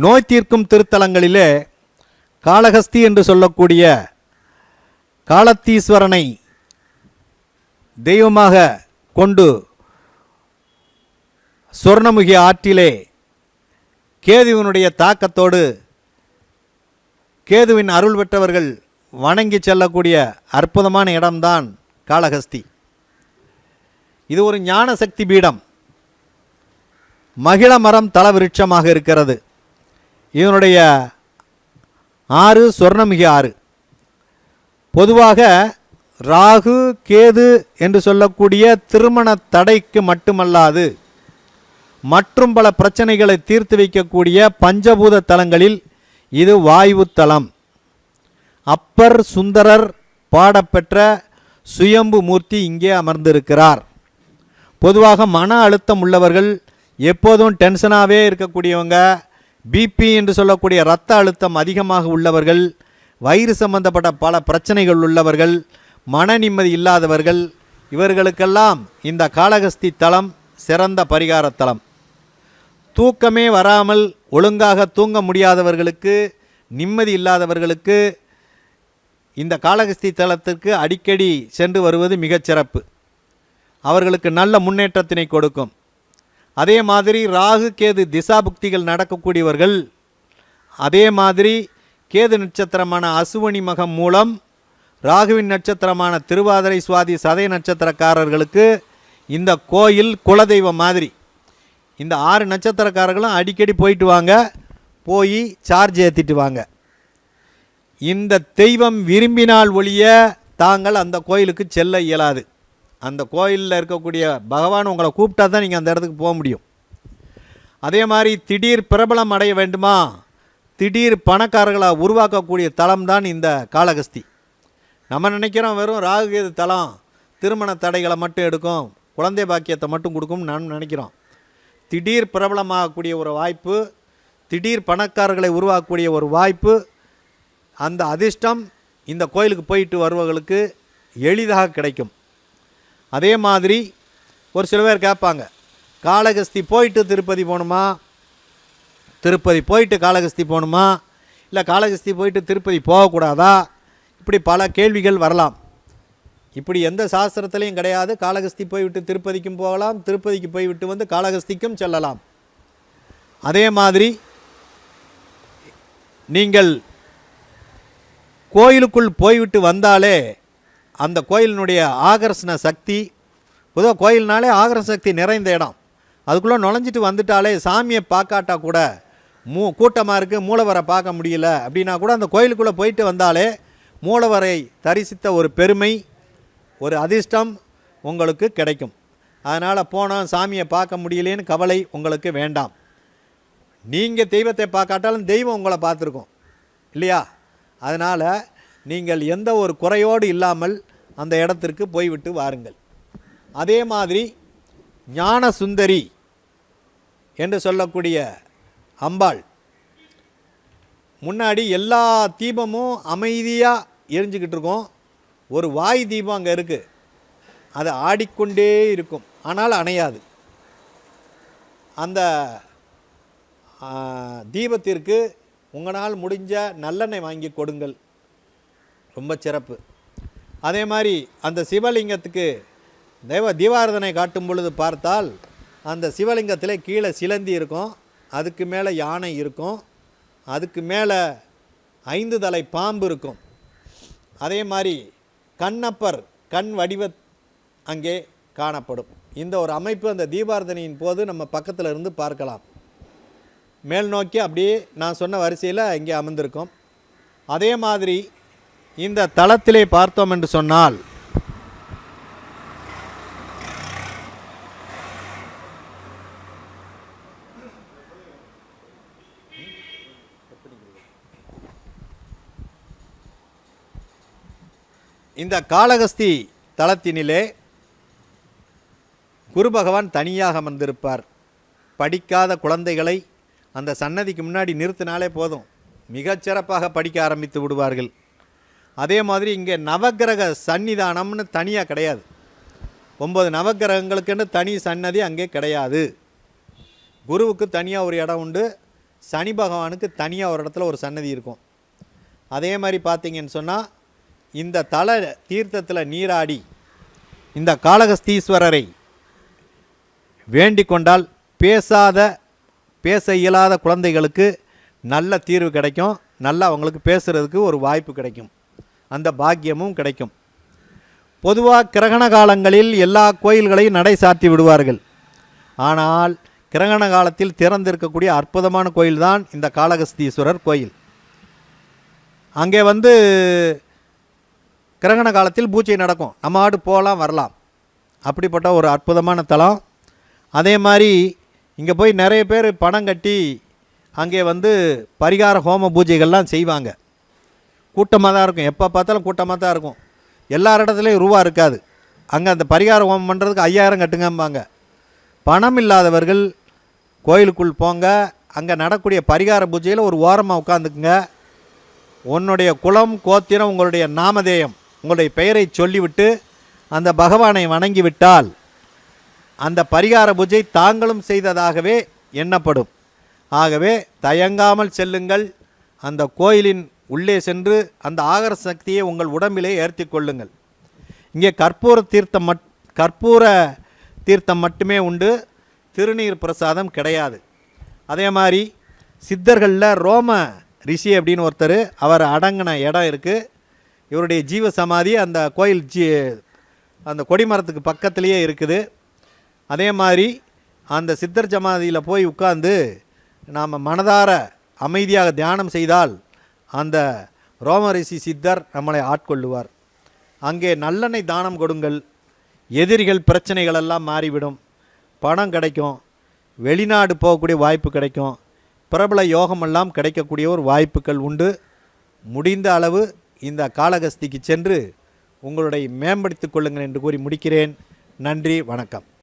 நோய் தீர்க்கும் திருத்தலங்களிலே காளஹஸ்தி என்று சொல்லக்கூடிய காலத்தீஸ்வரனை தெய்வமாக கொண்டு சொர்ணமுகி ஆற்றிலே கேதுவினுடைய தாக்கத்தோடு கேதுவின் அருள் பெற்றவர்கள் வணங்கி செல்லக்கூடிய அற்புதமான இடம்தான் காளஹஸ்தி. இது ஒரு ஞான சக்தி பீடம். மகிழ மரம் தலவிருட்சமாக இருக்கிறது. இதனுடைய ஆறு சொர்ணமிகு ஆறு. பொதுவாக ராகு கேது என்று சொல்லக்கூடிய திருமண தடைக்கு மட்டுமல்லாது மற்றும் பல பிரச்சனைகளை தீர்த்து வைக்கக்கூடிய பஞ்சபூத தலங்களில் இது வாயு தலம். அப்பர் சுந்தரர் பாடப்பெற்ற சுயம்பு மூர்த்தி இங்கே அமர்ந்திருக்கிறார். பொதுவாக மன அழுத்தம் உள்ளவர்கள் எப்போதும் டென்ஷனாகவே இருக்கக்கூடியவங்க. பிபி என்று சொல்லக்கூடிய இரத்த அழுத்தம் அதிகமாக உள்ளவர்கள் வயிறு சம்பந்தப்பட்ட பல பிரச்சனைகள் உள்ளவர்கள் மன நிம்மதி இல்லாதவர்கள் இவர்களுக்கெல்லாம் இந்த காளகஸ்தி தளம் சிறந்த பரிகார தளம். தூக்கமே வராமல் ஒழுங்காக தூங்க முடியாதவர்களுக்கு நிம்மதி இல்லாதவர்களுக்கு இந்த காளகஸ்தி தளத்திற்கு அடிக்கடி சென்று வருவது மிகச்சிறப்பு அவர்களுக்கு நல்ல முன்னேற்றத்தினை கொடுக்கும். அதே மாதிரி ராகு கேது திசாபுக்திகள் நடக்கக்கூடியவர்கள் அதே மாதிரி கேது நட்சத்திரமான அசுவனி மகம் மூலம் ராகுவின் நட்சத்திரமான திருவாதிரை சுவாதி சதய நட்சத்திரக்காரர்களுக்கு இந்த கோயில் குலதெய்வம் மாதிரி. இந்த ஆறு நட்சத்திரக்காரர்களும் அடிக்கடி போயிட்டு வாங்க போய் சார்ஜ் ஏற்றிட்டு வாங்க. இந்த தெய்வம் விரும்பினால் ஒழிய தாங்கள் அந்த கோயிலுக்கு செல்ல இயலாது. அந்த கோயிலில் இருக்கக்கூடிய பகவான் உங்களை கூப்பிட்டா தான் நீங்கள் அந்த இடத்துக்கு போக முடியும். அதே மாதிரி திடீர் பிரபலம் அடைய வேண்டுமா? திடீர் பணக்காரர்களை உருவாக்கக்கூடிய தலம் தான் இந்த காளகஸ்தி நம்ம நினைக்கிறோம் வெறும் ராகுகேது தலம் திருமண தடைகளை மட்டும் எடுக்கும் குழந்தை பாக்கியத்தை மட்டும் கொடுக்கும்னு நான் நினைக்கிறோம். திடீர் பிரபலமாகக்கூடிய ஒரு வாய்ப்பு திடீர் பணக்காரர்களை உருவாக்கக்கூடிய ஒரு வாய்ப்பு அந்த அதிர்ஷ்டம் இந்த கோயிலுக்கு போயிட்டு வருவர்களுக்கு எளிதாக கிடைக்கும். அதே மாதிரி ஒரு சில பேர் கேட்பாங்க காளகஸ்தி போயிட்டு திருப்பதி போகணுமா? திருப்பதி போயிட்டு காளகஸ்தி போகணுமா? இல்லை காளகஸ்தி போயிட்டு திருப்பதி போகக்கூடாதா? இப்படி பல கேள்விகள் வரலாம். இப்படி எந்த சாஸ்திரத்துலேயும் கிடையாது. காளகஸ்தி போய்விட்டு திருப்பதிக்கும் போகலாம். திருப்பதிக்கு போய்விட்டு வந்து காளகஸ்திக்கும் செல்லலாம். அதே மாதிரி நீங்கள் கோயிலுக்குள் போய்விட்டு வந்தாலே அந்த கோயிலினுடைய ஆகர்ஷண சக்தி பொதுவாக கோயில்னாலே ஆகர்ஷ சக்தி நிறைந்த இடம். அதுக்குள்ளே நுழைஞ்சிட்டு வந்துட்டாலே சாமியை பார்க்காட்டா கூட மூ கூட்டமாக இருக்குது மூலவரை பார்க்க முடியல. அப்படின்னா கூட அந்த கோயிலுக்குள்ளே போயிட்டு வந்தாலே மூலவரை தரிசித்த ஒரு பெருமை ஒரு அதிர்ஷ்டம் உங்களுக்கு கிடைக்கும். அதனால் போனோம் சாமியை பார்க்க முடியலேன்னு கவலை உங்களுக்கு வேண்டாம். நீங்கள் தெய்வத்தை பார்க்காட்டாலும் தெய்வம் உங்களை பார்த்துருக்கோம். இல்லையா? அதனால் நீங்கள் எந்த ஒரு குறையோடு இல்லாமல் அந்த இடத்திற்கு போய்விட்டு வாருங்கள். அதே மாதிரி ஞான சுந்தரி என்று சொல்லக்கூடிய அம்பாள் முன்னாடி எல்லா தீபமும் அமைதியாக எரிஞ்சுக்கிட்டு இருக்கும். ஒரு வாய் தீபம் அங்கே இருக்குது அது ஆடிக்கொண்டே இருக்கும். ஆனால் அணையாது. அந்த தீபத்திற்கு உங்களால் முடிஞ்ச நல்லெண்ணெய் வாங்கி கொடுங்கள். ரொம்ப சிறப்பு. அதே மாதிரி அந்த சிவலிங்கத்துக்கு தெய்வ தீபாரதனை காட்டும் பொழுது பார்த்தால் அந்த சிவலிங்கத்தில் கீழே சிலந்தி இருக்கும் அதுக்கு மேலே யானை இருக்கும் அதுக்கு மேலே ஐந்து தலை பாம்பு இருக்கும். அதே மாதிரி கண்ணப்பர் கண் வடிவ அங்கே காணப்படும். இந்த ஒரு அமைப்பு அந்த தீபாரதனையின் போது நம்ம பக்கத்தில் இருந்து பார்க்கலாம். மேல் நோக்கி அப்படியே நான் சொன்ன வரிசையில் இங்கே அமர்ந்திருக்கோம். அதே மாதிரி இந்த தளத்திலே பார்த்தோம் என்று சொன்னால் இந்த காளகஸ்தி தளத்தினிலே குரு பகவான் தனியாக அமர்ந்திருப்பார். படிக்காத குழந்தைகளை அந்த சன்னதிக்கு முன்னாடி நிறுத்தினாலே போதும். மிகச்சிறப்பாக படிக்க ஆரம்பித்து விடுவார்கள். அதே மாதிரி இங்கே நவக்கிரக சன்னிதானம்னு தனியாக கிடையாது. ஒன்பது நவக்கிரகங்களுக்குன்னு தனி சன்னதி அங்கே கிடையாது. குருவுக்கு தனியாக ஒரு இடம் உண்டு சனி பகவானுக்கு தனியாக ஒரு இடத்துல ஒரு சன்னதி இருக்கும். அதே மாதிரி பார்த்தீங்கன்னு சொன்னால் இந்த தலை தீர்த்தத்தில் நீராடி இந்த காளகஸ்தீஸ்வரரை வேண்டிக் கொண்டால் பேசாத பேச இயலாத குழந்தைகளுக்கு நல்ல தீர்வு கிடைக்கும். நல்லா அவங்களுக்கு பேசுகிறதுக்கு ஒரு வாய்ப்பு கிடைக்கும். அந்த பாக்கியமும் கிடைக்கும். பொதுவாக கிரகண காலங்களில் எல்லா கோயில்களையும் நடை சாத்தி விடுவார்கள். ஆனால் கிரகண காலத்தில் திறந்திருக்கக்கூடிய அற்புதமான கோயில் தான் இந்த காளகஸ்தீஸ்வரர் கோயில். அங்கே வந்து கிரகண காலத்தில் பூஜை நடக்கும். நம்ம ஆடு போகலாம் வரலாம். அப்படிப்பட்ட ஒரு அற்புதமான தலம். அதே மாதிரி இங்கே போய் நிறைய பேர் பணம் கட்டி அங்கே வந்து பரிகார ஹோம பூஜைகள்லாம் செய்வாங்க. கூட்டமாக தான் இருக்கும். எப்போ பார்த்தாலும் கூட்டமாக தான் இருக்கும். எல்லார் இடத்துலையும் ரூபா இருக்காது. அங்கே அந்த பரிகாரம் ஹோமம் பண்ணுறதுக்கு ஐயாயிரம் கட்டுங்கம்பாங்க. பணம் இல்லாதவர்கள் கோயிலுக்குள் போங்க. அங்கே நடக்கூடிய பரிகார பூஜையில் ஒரு ஓரமாக உட்காந்துக்குங்க உன்னுடைய குலம் கோத்திரம் உங்களுடைய நாமதேயம் உங்களுடைய பெயரை சொல்லிவிட்டு அந்த பகவானை வணங்கி விட்டால் அந்த பரிகார பூஜை தாங்களும் செய்ததாகவே எண்ணப்படும். ஆகவே தயங்காமல் செல்லுங்கள். அந்த கோயிலின் உள்ளே சென்று அந்த ஆகர சக்தியை உங்கள் உடம்பிலே ஏற்றி கொள்ளுங்கள். இங்கே கற்பூர தீர்த்தம் மட் கற்பூர தீர்த்தம் மட்டுமே உண்டு திருநீர் பிரசாதம் கிடையாது. அதே மாதிரி சித்தர்களில் ரோம ரிஷி அப்படின்னு ஒருத்தர் அவர் அடங்கின இடம் இருக்குது இவருடைய ஜீவ சமாதி அந்த கோயில் ஜீ அந்த கொடிமரத்துக்கு பக்கத்துலேயே இருக்குது. அதே மாதிரி அந்த சித்தர் சமாதியில் போய் உட்காந்து நாம் மனதார அமைதியாக தியானம் செய்தால் அந்த ரோமரிசி சித்தர் நம்மளை ஆட்கொள்ளுவார். அங்கே நல்லெண்ணெய் தானம் கொடுங்கள். எதிரிகள் பிரச்சனைகள் எல்லாம் மாறிவிடும். பணம் கிடைக்கும். வெளிநாடு போகக்கூடிய வாய்ப்பு கிடைக்கும். பிரபல யோகமெல்லாம் கிடைக்கக்கூடிய ஒரு வாய்ப்புகள் உண்டு. முடிந்த அளவு இந்த காளகஸ்திக்கு சென்று உங்களுடைய மேம்படுத்திக் கொள்ளுங்கள் என்று கூறி முடிக்கிறேன். நன்றி வணக்கம்.